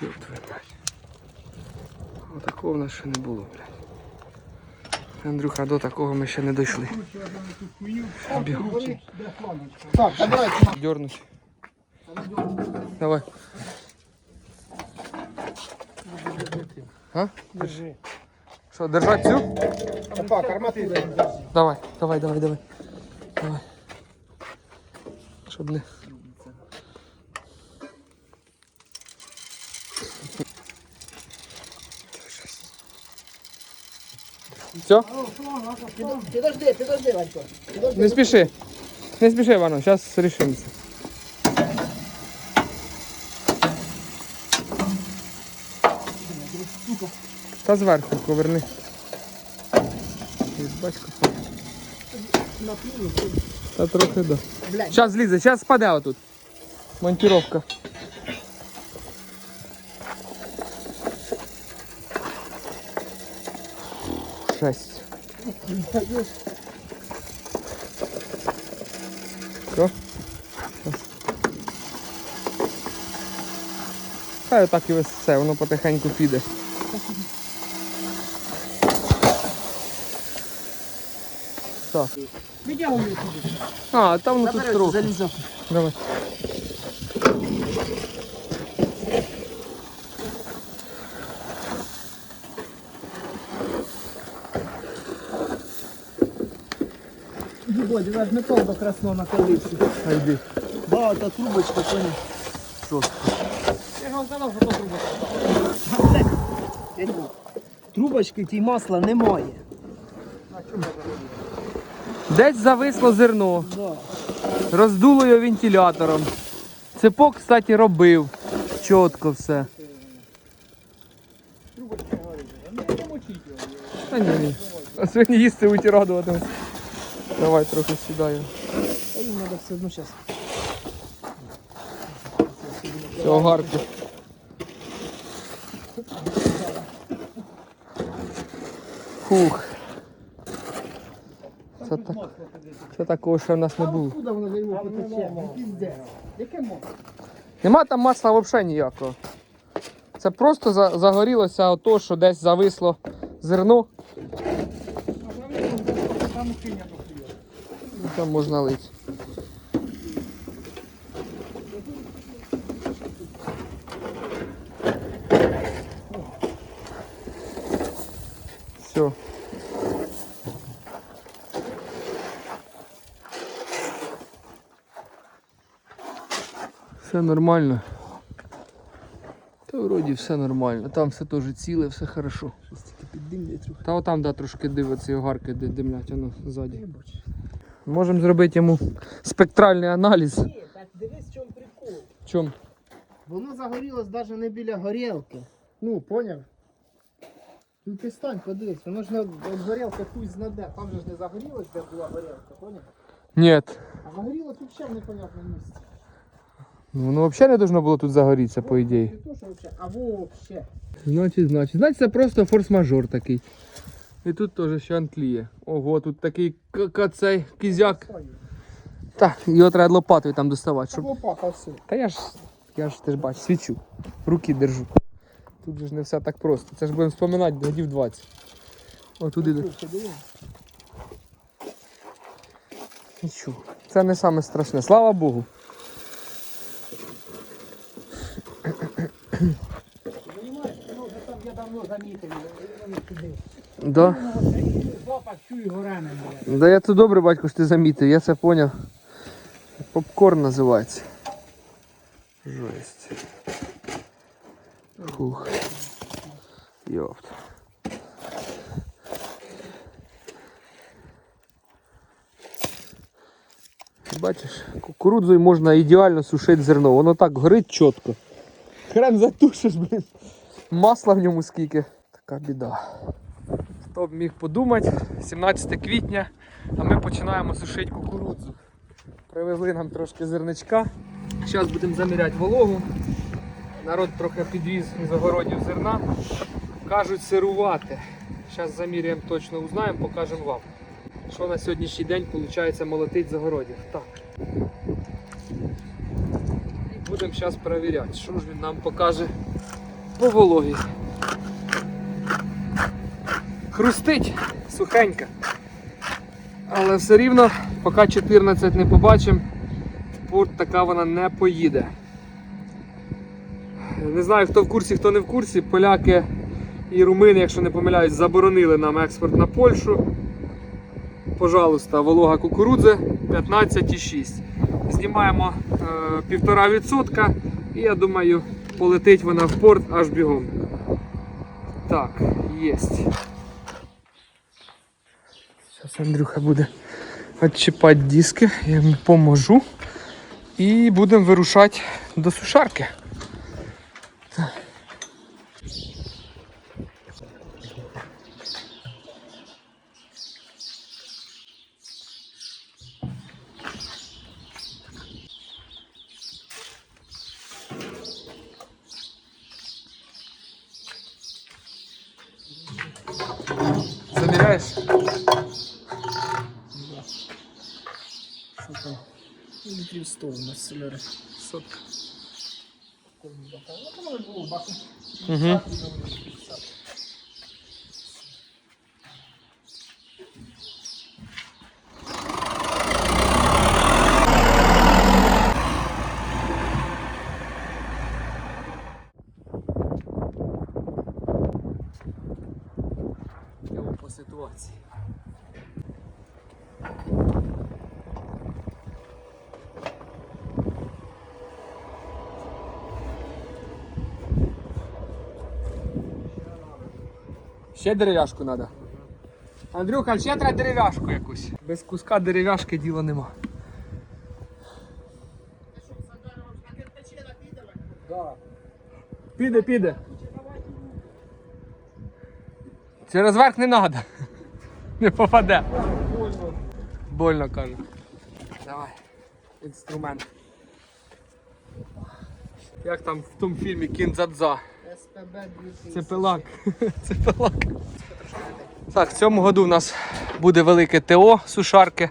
Ёб твою мать. Отакого в нас ще не було, блядь. Андрюха, до такого ми ще не дійшли. Так, давай. Дернуть. Давай. А? Держи. Що, держать цю? Арматуру держи. Давай, давай, давай, давай. Давай. Щоб не. Все? Подожди, підожди, Ванько. Підожди. Не спеши. Не спеши, Вано, Сейчас рішимося. Та зверху поверни. Батько. Та трохи да. Зараз злізе, зараз спаде отут. Монтіровка. 6. Все. Хай отак і висце, воно потихеньку піде. Так. Віддягуй туди. А, там воно тут трохи. Залізо. Давай. Дібо, ти ж метал до красного накалився. А йди. Да, та трубочка, понял. Що? Я ж вам сказав, що то трубочка. Трубочки тій масла немає. Десь зависло зерно. Да. Роздуло його вентилятором. Цепок, кстати, робив. Чітко все. Трубочка говорить. Не не мочіть його. Та ні, ні. А сьогодні їсти уті радуватимось. Давай трохи сідаю. Та все одно зараз. Все, гарки. Фух. Це, так, це такого ще в нас не було. Куди воно за його потече? Піздець. Яке масло? Нема там масла взагалі ніякого. Це просто за- загорілося ото, що десь зависло зерно. Там киня похує. Ну, Там можна лити. Все. Все нормально. Та вроді все нормально. Там все теж ціле, все хорошо. Щось тільки піддимлює трохи. Та отам, да, трошки дивиться огарки, де димлять, воно ззаді. Не бачиш. Можемо зробити йому спектральний аналіз. Ні, так дивись, в чому прикол. В чому? Воно загорілось навіть не біля горілки. Ну, поняв? Ну ти стань, подивись, воно ж не от горілка хуй знаде. Там же ж не загорілось, де була горілка, поняв? Ні. А загорілось взагалі в непонятному місці. Ну, Воно взагалі не должно було тут загорітися, по ідеї. Не то, що взагалі, а вообще. Значить, значить. Значить, це просто форс-мажор такий. І тут теж ще он тліє. Ого, тут такий к- к- цей кізяк. Так, його треба лопатою там доставати. Щоб лопата все. Та я ж, я ж ти ж бачу, свічу. Руки держу. Тут же ж не все так просто. Це ж будемо вспоминати годів 20. О, туди. Нічого. Це не саме страшне. Слава Богу. Понимаєш, воно вже там я давно замітив, воно туди. Да. Да я це добре, батько, що ти замітив, я це поняв. Попкорн називається. Жесть. Фух. Йопт. Бачиш, кукурудзою можна ідеально сушити зерно. Воно так горить чітко. Хрен затушиш, блін. Масла в ньому скільки. Така біда. Хто б міг подумати, 17 квітня, а ми починаємо сушити кукурудзу. Привезли нам трошки зерничка. Зараз будемо заміряти вологу. Народ трохи підвіз із огородів зерна. Кажуть сирувати. Зараз заміряємо точно узнаємо, покажемо вам. Що на сьогоднішній день виходить молотить з огородів. Так. Будемо зараз перевіряти, що ж він нам покаже по вологі. Хрустить сухенька. Але все рівно, поки 14 не побачимо, порт така вона не поїде. Не знаю, хто в курсі, хто не в курсі. Поляки і румини, якщо не помиляюсь, заборонили нам експорт на Польщу. Пожалуйста, волога кукурудзи 15,6. Знімаємо е, 1,5% і я думаю, полетить вона в порт аж бігом. Так, єсть. Зараз Андрюха буде відчіпати диски, я йому поможу. І будемо вирушати до сушарки. Заміряєш? Що там? Літрів 100 у нас селери. Сотка. Там було, баку. Угу. по ситуації. Ще дерев'яшку треба. Андрюха, ще треба дерев'яшку якусь. Без куска дерев'яшки діла нема. Піде, піде. Через верх не треба. Не попаде. Больно каже. Давай. Інструмент. Як там в тому фільмі Кінзадза. СПБ 2000. Це пилак. Це пилак. Так, в цьому году у нас буде велике ТО сушарки.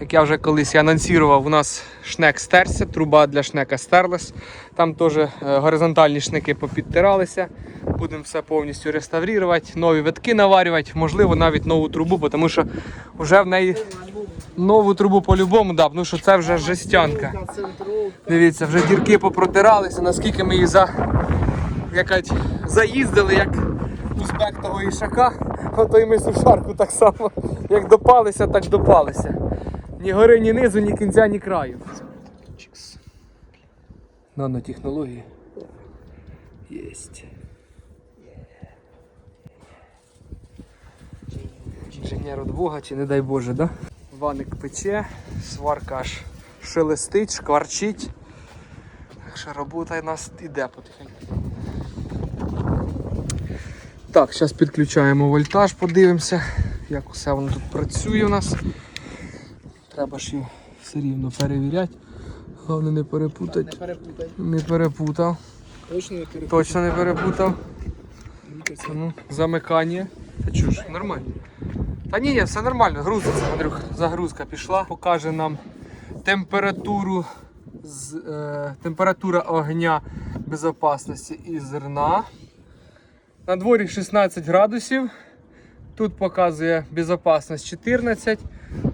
Як я вже колись анонсував, у нас шнек стерся, труба для шнека стерлась. Там теж е, горизонтальні шники попідтиралися. Будемо все повністю реставрувати, нові витки наварювати, можливо, навіть нову трубу, тому що вже в неї нову трубу по-любому, да, тому що це вже жестянка. Дивіться, вже дірки попротиралися, наскільки ми її за... якать, заїздили, як узбек того ішака, ото й ми сушарку так само. Як допалися, так допалися. Ні гори, ні низу, ні кінця, ні краю. Нанотехнології. Єсть. Інженер від Бога, чи не дай Боже, да? Ваник пече, сварка аж шелестить, шкварчить. Так що робота у нас іде потихеньку. Так, зараз підключаємо вольтаж, подивимося, як усе воно тут працює у нас. Треба ж його все рівно перевіряти. Головне не перепутати. Не перепутай. Не перепутав. Точно не перепутай. Точно не перепутав. Ну, замикання. Та чуж, нормально. Та ні, ні, все нормально, грузиться, Андрюх. Загрузка пішла. Покаже нам температуру з, е, температура огня безпечності і зерна. На дворі 16 градусів. Тут показує безпечність 14,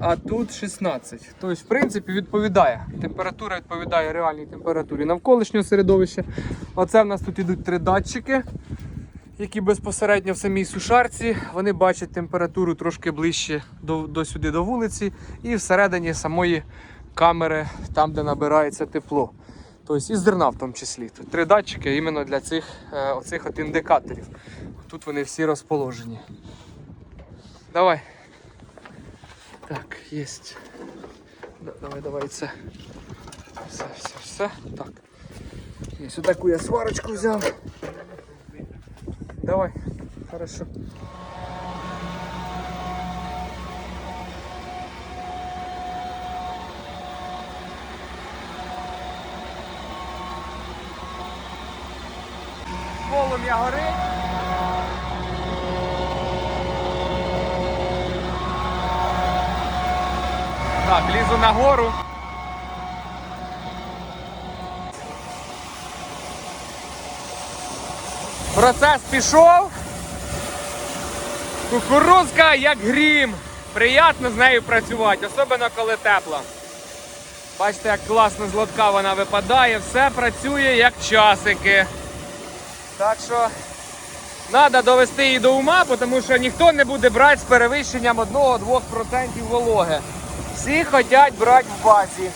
а тут 16. Тобто, в принципі, відповідає. Температура відповідає реальній температурі навколишнього середовища. Оце в нас тут ідуть три датчики, які безпосередньо в самій сушарці. Вони бачать температуру трошки ближче до, до сюди до вулиці, і всередині самої камери, там, де набирається тепло. Тобто і зерна в тому числі. Тут три датчики іменно для цих е, оцих от індикаторів. Тут вони всі розположені. Давай. Так. Да, давай, давай це. Все, все, все. Так. Єсть таку я сварочку взяв. Давай. Хорошо. Полум'я горить. Так, лізу на гору. Процес пішов. Кукурузка як грім. Приємно з нею працювати, особливо коли тепло. Бачите, як класно з лотка вона випадає, все працює як часики. Так що треба довести її до ума, тому що ніхто не буде брати з перевищенням 1-2% вологи. Всі хочуть брати в базі.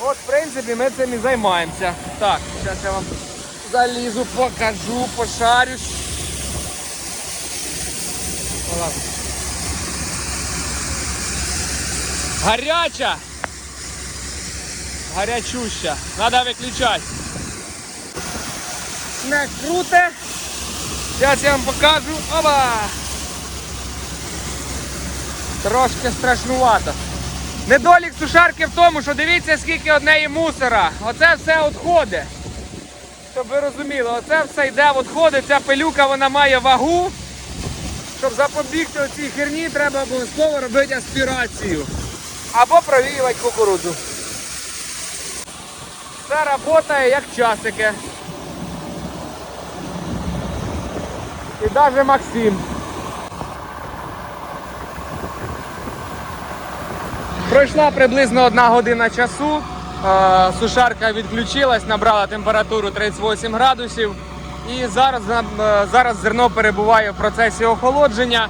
От, в принципі, ми цим і займаємося. Так, зараз я вам залізу, покажу, пошарюсь. Гаряча! Гарячуща. Надо виключати. Не круте. Зараз я вам покажу. Оба! Трошки страшнувато. Недолік сушарки в тому, що дивіться, скільки однеї мусора. Оце все відходи. Щоб ви розуміли, оце все йде в відходи. Ця пилюка вона має вагу. Щоб запобігти оцій херні, треба обов'язково робити аспірацію. Або провіювати кукурудзу. Це працює як часики. І навіть Максим. Пройшла приблизно одна година часу. Е, Сушарка відключилась, набрала температуру 38 градусів. І зараз, е, зараз зерно перебуває в процесі охолодження.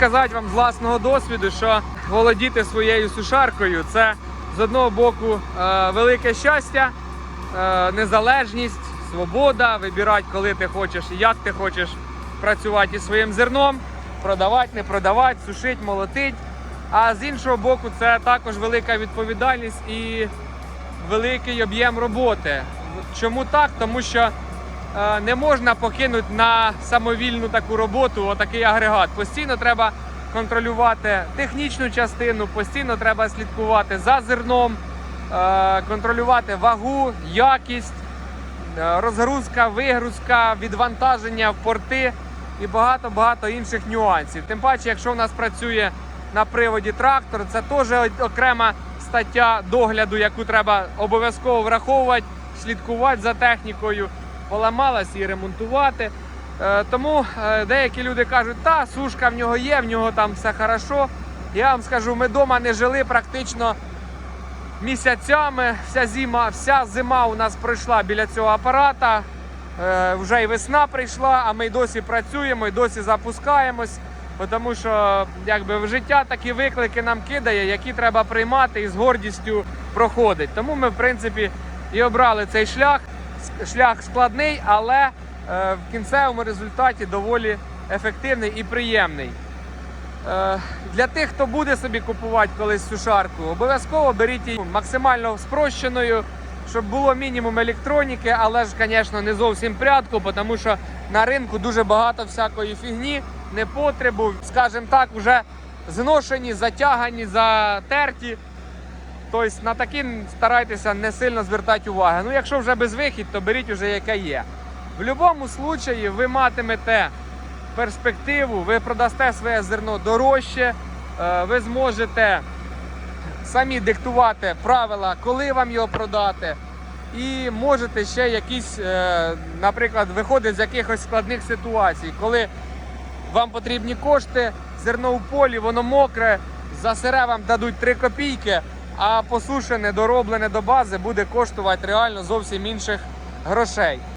Сказати вам з власного досвіду, що володіти своєю сушаркою це з одного боку е, велике щастя, е, незалежність, свобода, вибирати, коли ти хочеш і як ти хочеш працювати із своїм зерном, продавати, не продавати, сушити, молотити. А з іншого боку, це також велика відповідальність і великий об'єм роботи. Чому так? Тому що не можна покинути на самовільну таку роботу отакий агрегат. Постійно треба контролювати технічну частину, постійно треба слідкувати за зерном, е, контролювати вагу, якість, е, розгрузка, вигрузка, відвантаження в порти і багато-багато інших нюансів. Тим паче, якщо в нас працює на приводі трактор, це теж окрема стаття догляду, яку треба обов'язково враховувати, слідкувати за технікою, поламалась і ремонтувати. Е, Тому е, деякі люди кажуть, та сушка в нього є, в нього там все хорошо. Я вам скажу, ми вдома не жили практично місяцями. Вся зима, вся зима у нас пройшла біля цього апарата. Е, вже і весна прийшла, а ми й досі працюємо, і досі запускаємось. Тому що якби в життя такі виклики нам кидає, які треба приймати і з гордістю проходить. Тому ми, в принципі, і обрали цей шлях. Шлях складний, але е, в кінцевому результаті доволі ефективний і приємний. Е, Для тих, хто буде собі купувати колись сушарку, обов'язково беріть її максимально спрощеною, щоб було мінімум електроніки, але ж, звісно, не зовсім прядку, тому що на ринку дуже багато всякої фігні, непотребу, скажімо так, вже зношені, затягані, затерті. Тобто на такі старайтеся не сильно звертати уваги. Ну, якщо вже безвихідь, то беріть уже яке є. В будь-якому випадку ви матимете перспективу, ви продасте своє зерно дорожче, е, ви зможете самі диктувати правила, коли вам його продати. І можете ще якісь, е, наприклад, виходити з якихось складних ситуацій, коли вам потрібні кошти, зерно в полі, воно мокре, за сире вам дадуть 3 копійки, а посушене, дороблене до бази буде коштувати реально зовсім інших грошей.